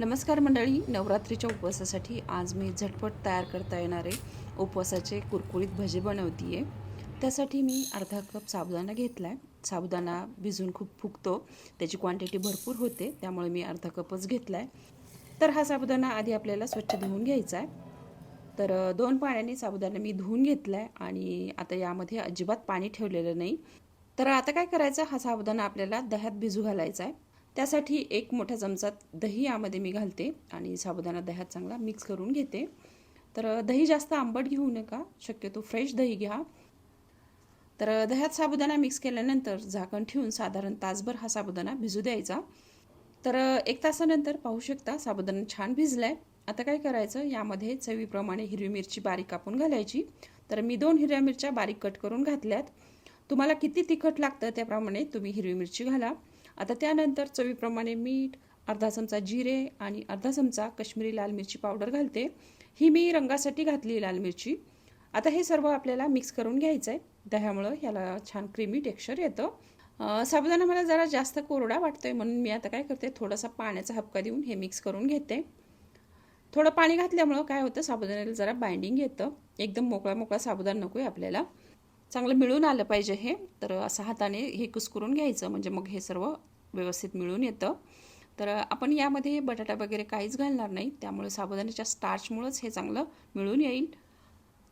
नमस्कार मंडळी नवरात्रीच्या उपवासासाठी आज मी झटपट तयार करता येणारे उपवासाचे कुरकुरीत भजे बनवते आहे त्यासाठी मी अर्धा कप साबुदाणा घेतला आहे साबुदाणा भिजून खूप फुगतो त्याची क्वांटिटी भरपूर होते त्यामुळे मी अर्धा कपच घेतला आहे तर हा साबुदाणा आधी आपल्याला स्वच्छ धुवून घ्यायचा आहे तर दोन पाण्याने साबुदाणा मी धुवून घेतला आहे आणि आता यामध्ये अजिबात पाणी ठेवलेलं नाही. तर आता काय करायचं? हा साबुदाणा आपल्याला दह्यात भिजू घालायचा आहे त्यासाठी एक मोठ्या चमचात दही यामध्ये मी घालते आणि साबुदाणा दह्यात चांगला मिक्स करून घेते. तर दही जास्त आंबट घेऊ नका शक्यतो फ्रेश दही घ्या. तर दह्यात साबुदाणा मिक्स केल्यानंतर झाकण ठेवून साधारण तासभर हा साबुदाणा भिजू द्यायचा. तर एक तासानंतर पाहू शकता साबुदाणा छान भिजलाय. आता काय करायचं यामध्ये चवीप्रमाणे हिरवी मिरची बारीक कापून घालायची. तर मी दोन हिरव्या मिरच्या बारीक कट करून घातल्यात. तुम्हाला किती तिखट लागतं त्याप्रमाणे तुम्ही हिरवी मिरची घाला. आता त्यानंतर चवीप्रमाणे मीठ अर्धा चमचा जिरे आणि अर्धा चमचा कश्मीरी लाल मिरची पावडर घालते. ही मी रंगासाठी घातली लाल मिरची. आता हे सर्व आपल्याला मिक्स करून घ्यायचं आहे दह्यामुळं ह्याला छान क्रीमी टेक्स्चर येतं. साबुदाणा मला जरा जास्त कोरडा वाटतोय म्हणून मी आता काय करते थोडासा पाण्याचा हपका देऊन हे मिक्स करून घेते. थोडं पाणी घातल्यामुळं काय होतं साबुदाण्याला जरा बाइंडिंग येतं. एकदम मोकळा मोकळा साबुदाणा नको आहे आपल्याला. चांगलं मिळून आलं पाहिजे हे. तर असं हाताने हे कुस्करून घ्यायचं. म्हणजे मग हे सर्व व्यवस्थित मिळून येतं. तर आपण यामध्ये बटाटा वगैरे काहीच घालणार नाही. त्यामुळे साबुदाण्याच्या स्टार्चमुळंच हे चांगलं मिळून येईल.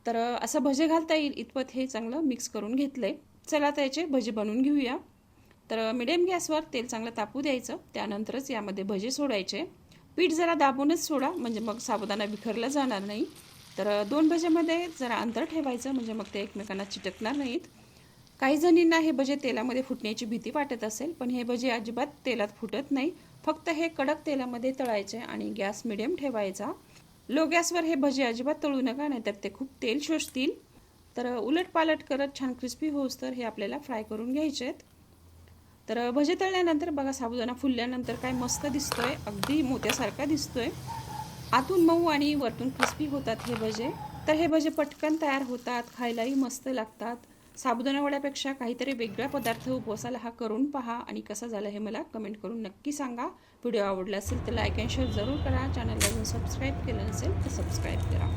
तर असं भजे घालता येईल. इतपत हे चांगलं मिक्स करून घेतलंय. चला त्याचे भजे बनवून घेऊया. तर मिडियम गॅसवर तेल चांगलं तापू द्यायचं. त्यानंतरच यामध्ये भजे सोडायचे. पीठ जरा दाबूनच सोडा. म्हणजे मग साबुदाणा विखरला जाणार नाही. तर दोन भजेमध्ये जरा अंतर ठेवायचं. म्हणजे मग ते एकमेकांना चिटकणार नाहीत. काही जणींना हे भजे तेलामध्ये फुटण्याची भीती वाटत असेल पण हे भजे अजिबात तेलात फुटत नाही. फक्त हे कडक तेलामध्ये तळायचे आणि गॅस मिडियम ठेवायचा. लो गॅसवर हे भजे अजिबात तळू नका नाहीतर ते खूप तेल शोषतील. तर उलट पालट करत छान क्रिस्पी होऊस तर हे आपल्याला फ्राय करून घ्यायचे आहेत तर भजे तळल्यानंतर बघा साबुदाणा फुलल्यानंतर काय मस्त दिसतोय. अगदी मोत्यासारखा दिसतोय. आतून मऊ आणि वरतून क्रिस्पी होतात हे भजे. तर हे भजे पटकन तयार होतात खायलाही मस्त लागतात. साबुदाणा वड्यापेक्षा काहीतरी वेगळा पदार्थ उपवासाला हा करून पहा आणि कसा झाला हे मला कमेंट करून नक्की सांगा. व्हिडिओ आवडला असेल तर लाईक अँड शेअर जरूर करा. चॅनलला अजून सबस्क्राईब केलं नसेल तर सबस्क्राईब करा.